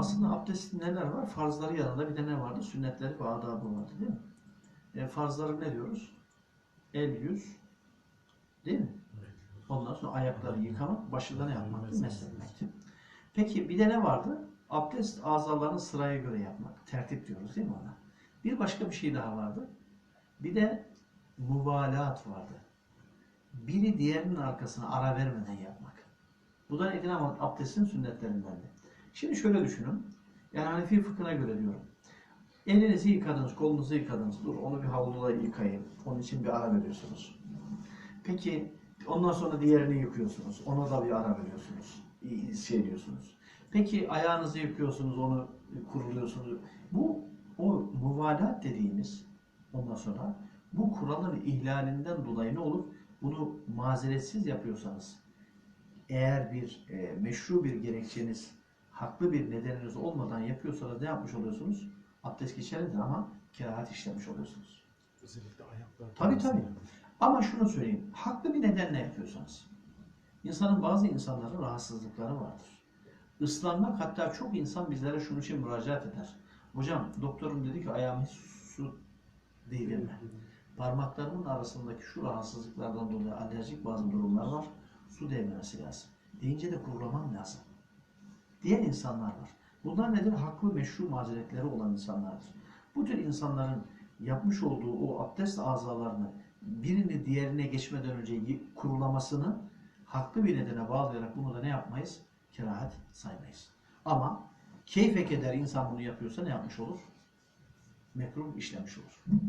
Aslında abdestin neler var? Farzları yanında bir de ne vardı? Sünnetleri ve adabı vardı değil mi? E, farzları ne diyoruz? El, yüz, değil mi? Ondan sonra ayakları yıkamak, başı da ne yapmaktı? Mesletmekti. Peki bir de ne vardı? Abdest azalarını sıraya göre yapmak. Tertip diyoruz değil mi ona? Bir başka bir şey daha vardı. Bir de muvalat vardı. Biri diğerinin arkasına ara vermeden yapmak. Bu da nedir ama abdestin sünnetlerindendi. Şimdi şöyle düşünün. Yani Hanefi fıkhına göre diyorum. Elinizi yıkadınız, kolunuzu yıkadınız. Dur onu bir havluyla yıkayın. Onun için bir ara veriyorsunuz. Peki ondan sonra diğerini yıkıyorsunuz. Ona da bir ara veriyorsunuz. Şey diyorsunuz. Peki ayağınızı yıkıyorsunuz, onu kuruluyorsunuz. Bu o muvalat dediğimiz ondan sonra bu kuralın ihlalinden dolayı ne olur? Bunu mazeretsiz yapıyorsanız eğer bir e, meşru bir gerekçeniz, haklı bir nedeniniz olmadan yapıyorsanız ne yapmış oluyorsunuz? Abdest geçerlidir ama kerahat işlemiş oluyorsunuz. Özellikle ayaklar. Tabii, tabii. Ama şunu söyleyeyim, haklı bir nedenle yapıyorsanız. İnsanın bazı insanların rahatsızlıkları vardır. Islanmak hatta çok insan bizlere şunun için müracaat eder. Hocam doktorum dedi ki ayağımı hiç su değdirme. Parmaklarımın arasındaki şu rahatsızlıklardan dolayı alerjik bazı durumlar var. Su değmemesi lazım. Deyince de kurulamam lazım. Diğer insanlar var. Bunlar nedir? Haklı meşru mazeretleri olan insanlardır. Bu tür insanların yapmış olduğu o abdest azalarını birini diğerine geçmeden önce kurulamasını haklı bir nedene bağlayarak bunu da ne yapmayız? Kerahat saymayız. Ama keyfe keder insan bunu yapıyorsa ne yapmış olur? Mekruh işlemiş olur.